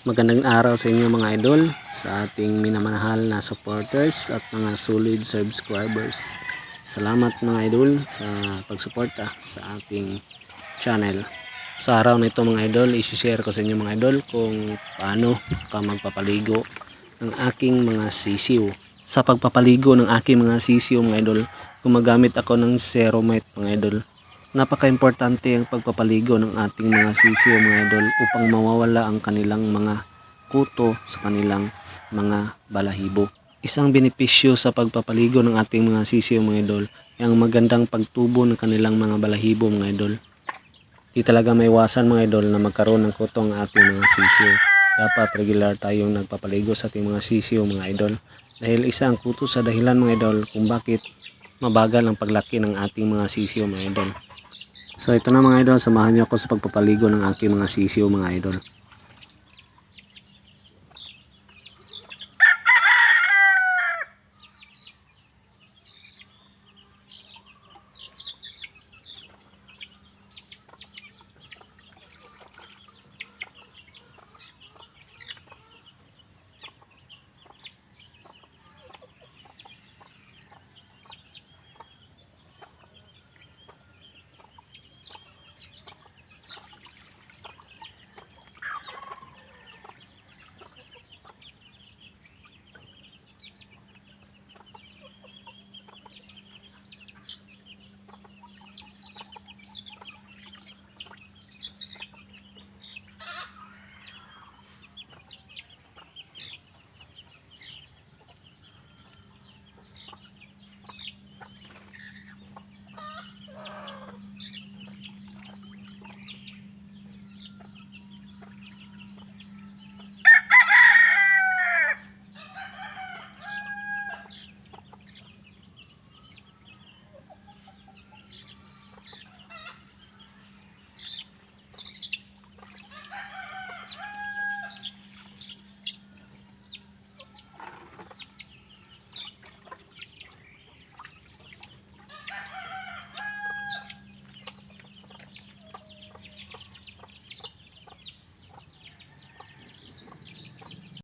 Magandang araw sa inyo mga idol, sa ating minamahal na supporters at mga solid subscribers. Salamat mga idol sa pagsuporta sa ating channel. Sa araw na ito mga idol, isi-share ko sa inyo mga idol kung paano ka magpapaligo ng aking mga sisiw. Sa pagpapaligo ng aking mga sisiw mga idol, gumagamit ako ng Ceromite mga idol. Napaka-importante ang pagpapaligo ng ating mga sisiw mga idol upang mawawala ang kanilang mga kuto sa kanilang mga balahibo. Isang benepisyo sa pagpapaligo ng ating mga sisiw mga idol ay ang magandang pagtubo ng kanilang mga balahibo mga idol. Di talaga maiwasan mga idol na magkaroon ng kuto ang ating mga sisiw. Dapat regular tayong nagpapaligo sa ating mga sisiw mga idol. Dahil isa ang kuto sa dahilan mga idol kung bakit mabagal ang paglaki ng ating mga sisiw mga idol. So ito na mga idol, samahan niyo ako sa pagpapaligo ng aking mga sisiw mga idol.